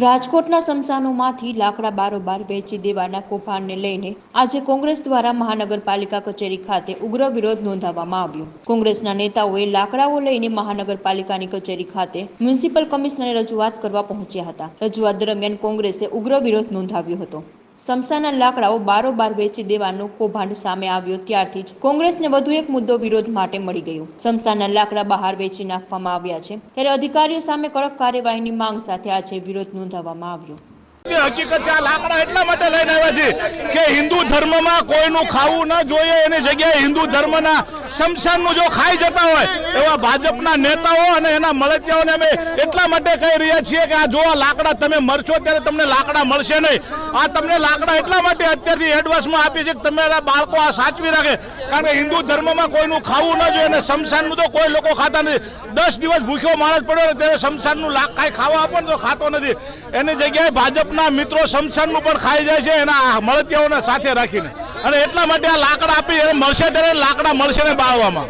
રાજકોટના સ્મશાનોમાંથી લાકડા બારોબાર વેચી દેવાના કૌભાંડને લઈને આજે કોંગ્રેસ દ્વારા મહાનગરપાલિકા કચેરી ખાતે ઉગ્ર વિરોધ નોંધાવવામાં આવ્યો. કોંગ્રેસના નેતાઓએ લાકડાઓ લઈને મહાનગરપાલિકાની કચેરી ખાતે મ્યુનિસિપલ કમિશનરે રજૂઆત કરવા પહોંચ્યા હતા. રજૂઆત દરમિયાન કોંગ્રેસે ઉગ્ર વિરોધ નોંધાવ્યો હતો. સમસાના લાકડાઓ બારોબાર વેચી દેવાનું કૌભાંડ સામે આવ્યો. ત્યારથી જ કોંગ્રેસને વધુ એક મુદ્દો વિરોધ માટે મળી ગયો. સમસાના લાકડા બહાર વેચી નાખવામાં આવ્યા છે. ત્યારે અધિકારીઓ સામે કડક કાર્યવાહીની માંગ સાથે આજે વિરોધ નોંધાવવામાં આવ્યો. હકીકત છે, આ લાકડા એટલા માટે લઈને આવ્યા છે કે હિન્દુ ધર્મમાં કોઈનું ખાવું ન જોઈએ. એની જગ્યાએ હિન્દુ ધર્મના શમશાનનું જો ખાઈ જતા હોય એવા ભાજપના નેતાઓ અને એના મળતિયાઓને અમે એટલા માટે કહી રહ્યા છીએ કે આ જો લાકડા તમે મરશો ત્યારે તમને લાકડા મળશે નહીં. આ તમને લાકડા એટલા માટે અત્યારથી એડવાન્સમાં આપી છે કે તમે બાળકો આ સાચવી રાખે. કારણ કે હિન્દુ ધર્મમાં કોઈનું ખાવું ન જોઈએ અને શમશાનનું તો કોઈ લોકો ખાતા નથી. દસ દિવસ ભૂખ્યો માણસ પડ્યો ને ત્યારે શમશાનનું લાખ કાંઈ ખાવા આપો તો ખાતો નથી. એની જગ્યાએ ભાજપના મિત્રો શમશાનનું પણ ખાઈ જાય છે એના મળતિયાઓને સાથે રાખીને. અને એટલા માટે આ લાકડા આપી એને મળશે ત્યારે લાકડા મળશે ને બાળવામાં.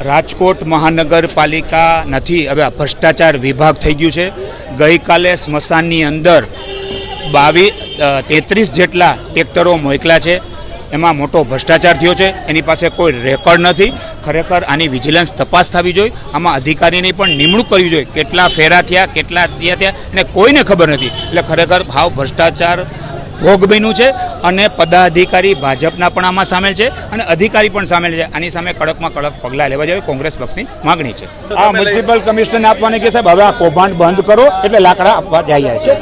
રાજકોટ મહાનગરપાલિકા નથી. હવે ભ્રષ્ટાચાર વિભાગ થઈ ગયું છે. ગઈકાલે સ્મશાનની અંદર બાવીસ તેત્રીસ જેટલા ટ્રેક્ટરો મોકલા છે. એમાં મોટો ભ્રષ્ટાચાર થયો છે. એની પાસે કોઈ રેકોર્ડ નથી. ખરેખર આની વિજિલન્સ તપાસ થવી જોઈએ. આમાં અધિકારીની પણ નિમણૂક કરવી જોઈએ. કેટલા ફેરા થયા, કેટલા થયા થયા, એને કોઈને ખબર નથી. એટલે ખરેખર ભાવ ભ્રષ્ટાચાર ભોગ બન્યું છે અને પદાધિકારી ભાજપના પણ આમાં સામેલ છે અને અધિકારી પણ સામેલ છે. આની સામે કડકમાં કડક પગલાં લેવા જોઈએ કોંગ્રેસ પક્ષની માગણી છે. આ મ્યુનિસિપલ કમિશનરને આપવાની કે સાહેબ, હવે આ કૌભાંડ બંધ કરો એટલે લાકડા આપવા જાય છે.